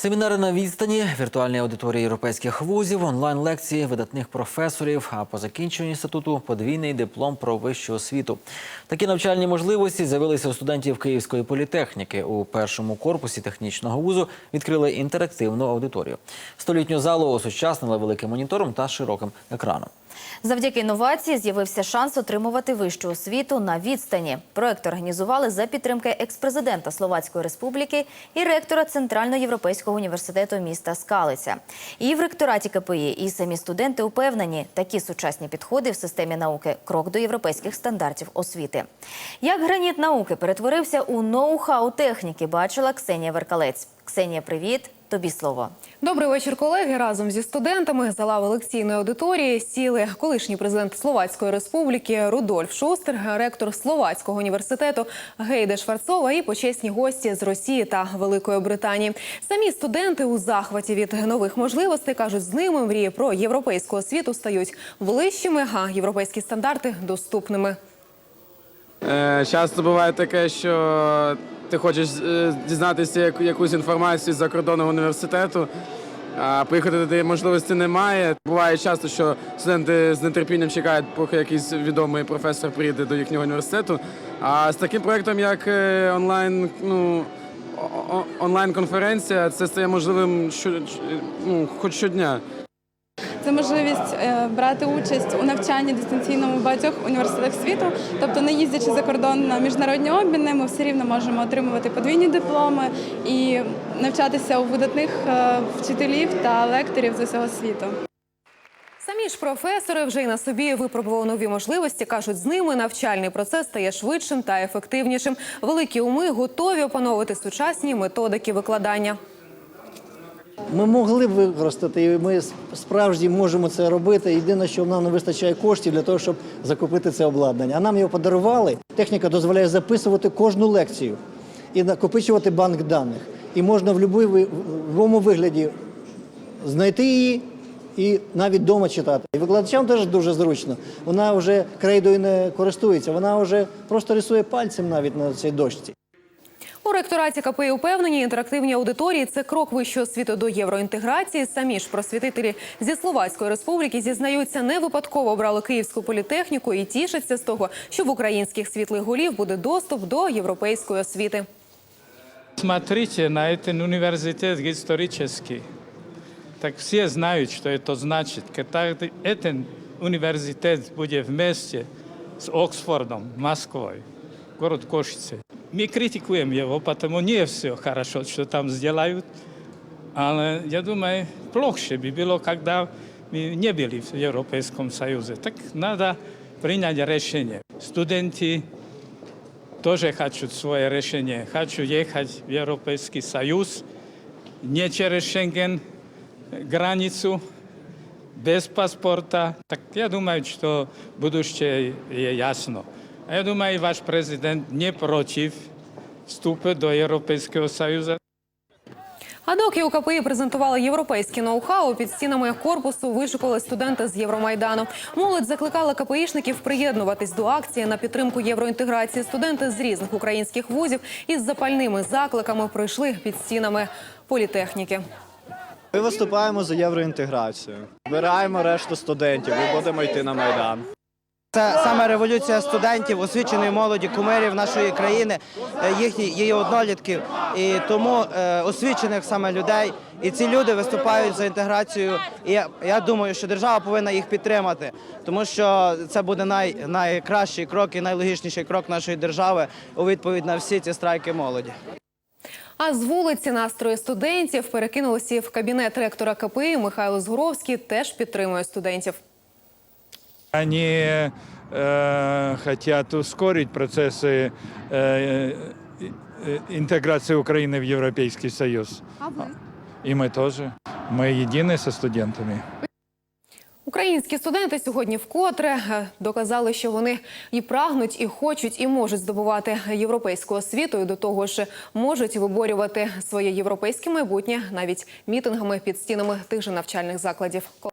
Семінари на відстані, віртуальні аудиторії європейських вузів, онлайн-лекції видатних професорів, а по закінченню інституту подвійний диплом про вищу освіту. Такі навчальні можливості з'явилися у студентів Київської політехніки. У першому корпусі технічного вузу відкрили інтерактивну аудиторію. Столітню залу осучаснили великим монітором та широким екраном. Завдяки інновації з'явився шанс отримувати вищу освіту на відстані. Проект організували за підтримки експрезидента Словацької республіки і ректора Центральноєвропейського університету міста Скалиця. І в ректораті КПІ, і самі студенти упевнені, такі сучасні підходи в системі науки крок до європейських стандартів освіти. Як граніт науки перетворився у ноу-хау техніки, бачила Ксенія Веркалець. Ксенія, привіт. Тобі слово. Добрий вечір, колеги. Разом зі студентами за лави лекційної аудиторії сіли колишній президент Словацької республіки Рудольф Шустер, ректор Словацького університету Гейде Шварцова і почесні гості з Росії та Великої Британії. Самі студенти у захваті від нових можливостей кажуть, з ними мрії про європейську освіту стають ближчими, а європейські стандарти доступними. Е, Часто буває таке, що ти хочеш е, дізнатися якусь інформацію з-за кордону університету, а поїхати туди можливості немає. Буває часто, що студенти з нетерпінням чекають, поки якийсь відомий професор приїде до їхнього університету. А з таким проєктом, як е, онлайн, ну, онлайн-конференція, це стає можливим ну, хоч щодня. Це можливість е, брати участь у навчанні дистанційному в багатьох університетах світу. Тобто, не їздячи за кордон на міжнародні обміни, ми все рівно можемо отримувати подвійні дипломи і навчатися у видатних е, вчителів та лекторів з усього світу. Самі ж професори вже й на собі випробували нові можливості. кажуть, з ними навчальний процес стає швидшим та ефективнішим. Великі уми готові опановувати сучасні методики викладання. Ми могли б використати, і ми справді можемо це робити. Єдине, що нам не вистачає коштів для того, щоб закупити це обладнання. А нам його подарували. Техніка дозволяє записувати кожну лекцію і накопичувати банк даних. І можна в будь-якому вигляді знайти її і навіть вдома читати. І викладачам теж дуже зручно. Вона вже крейдою не користується, вона вже просто рисує пальцем навіть на цій дошці. У ректораті КПІ упевнені, інтерактивні аудиторії це крок вищого світу до євроінтеграції. Самі ж просвітителі зі Словацької республіки зізнаються, не випадково обрали Київську політехніку і тішаться з того, що в українських світлих голів буде доступ до європейської освіти. Смотрите на этот университет исторический. Так все знают, что это значит. Когда этот университет будет вместе с Оксфордом, Москвой, город Кошице. Мы критикуем его, потому не все хорошо, что там сделают. Але я думаю, плохо бы было, когда мы не были в Европейском Союзе. Так надо принять решение. Студенты тоже хочу свое решение. Хочу ехать в Европейский Союз, не через Шенген границу, без паспорта. Так я думаю, что будущее є ясно. А я думаю, ваш президент не против вступу до Європейського Союзу. А доки у КПІ презентували європейські ноу-хау, під стінами корпусу вишукали студенти з Євромайдану. Молодь закликала КПІшників приєднуватись до акції на підтримку євроінтеграції. Студенти з різних українських вузів із запальними закликами пройшли під стінами політехніки. Ми виступаємо за євроінтеграцію. Збираємо решту студентів і будемо йти на майдан. Це саме революція студентів, освіченої молоді, кумирів нашої країни, е, їхні її однолітків. І тому е, освічених саме людей. І ці люди виступають за інтеграцію. І я, я думаю, що держава повинна їх підтримати, тому що це буде най, найкращий крок і найлогічніший крок нашої держави у відповідь на всі ці страйки молоді. А з вулиці настрої студентів перекинулися в кабінет ректора КПІ Михайло Згуровський теж підтримує студентів. Они э, хотят ускорить процессы э, э, интеграции Украины в Европейский Союз. А вы? И мы тоже. Мы едины со студентами. Українські студенти сьогодні вкотре е, доказали, що вони і прагнуть, і хочуть, і можуть здобувати європейську освіту. І до того ж можуть виборювати своє європейське майбутнє навіть мітингами під стінами тих же навчальних закладів.